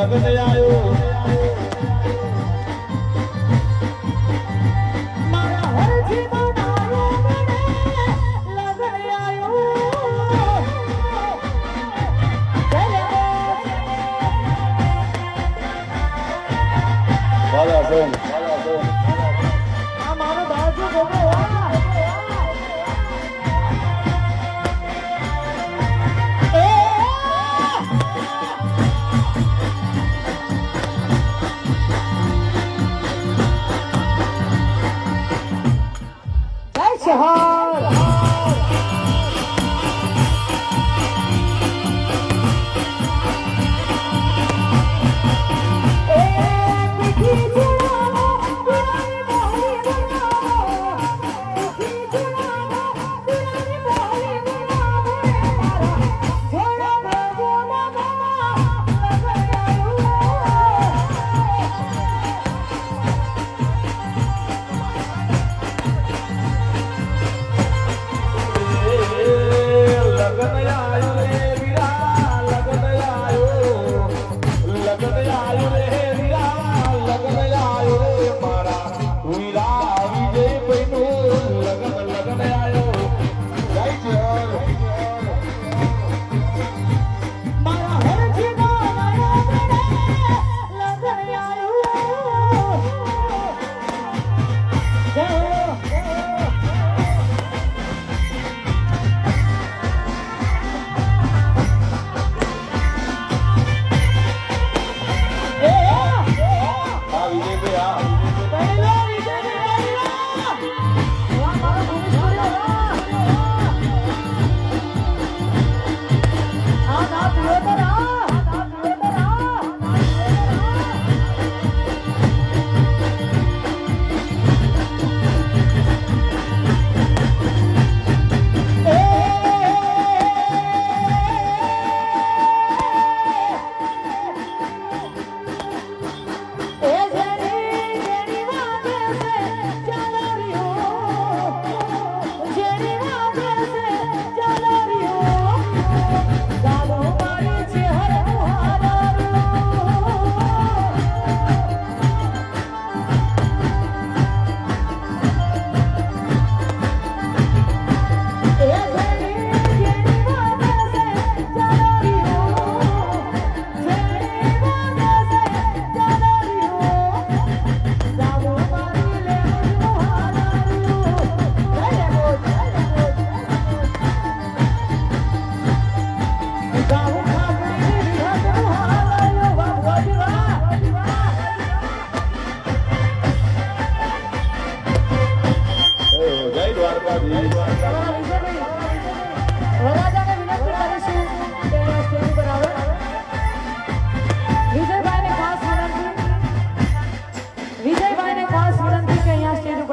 લગન આવ્યો Valeu, vamos. Jagan આયો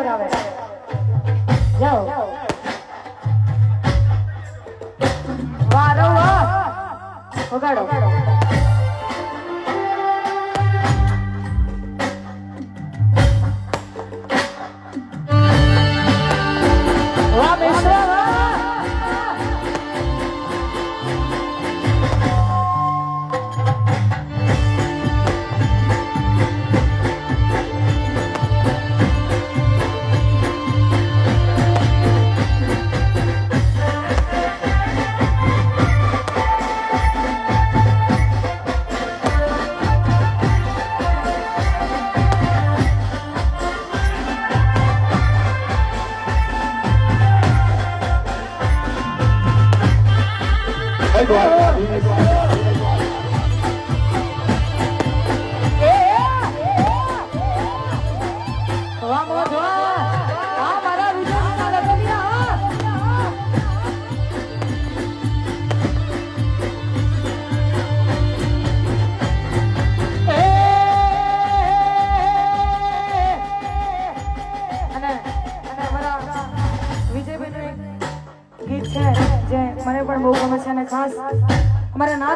આવે. વારો વગાડો. Vai igual.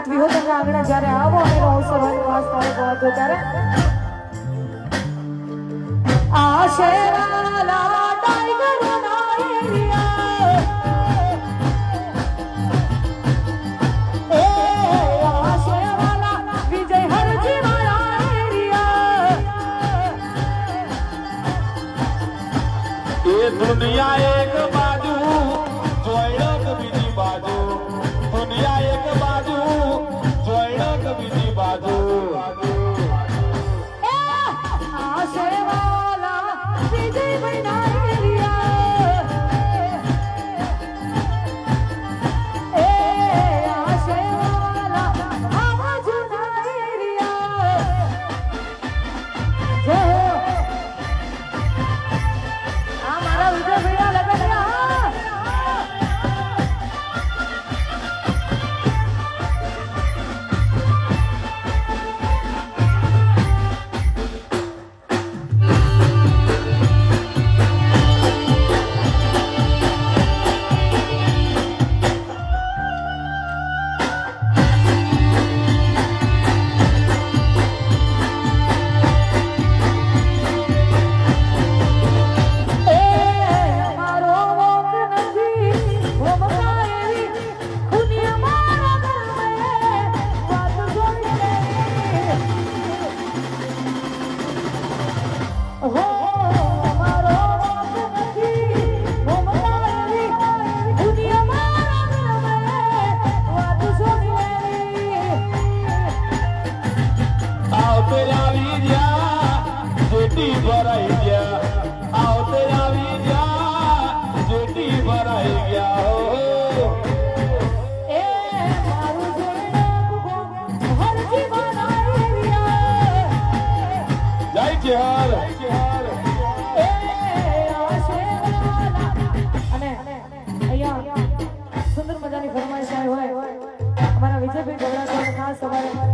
સાત વિહોતના આંગણે જ્યારે આવો એનો અવસર હોય વાસ થાય પહોંચો ત્યારે. આ દુનિયા એક બાજુ જોઈ બીજી સુંદર મજાની ફરમાઈશ હોય અમારા વિજયભાઈ ગોળા ખાસ સવારે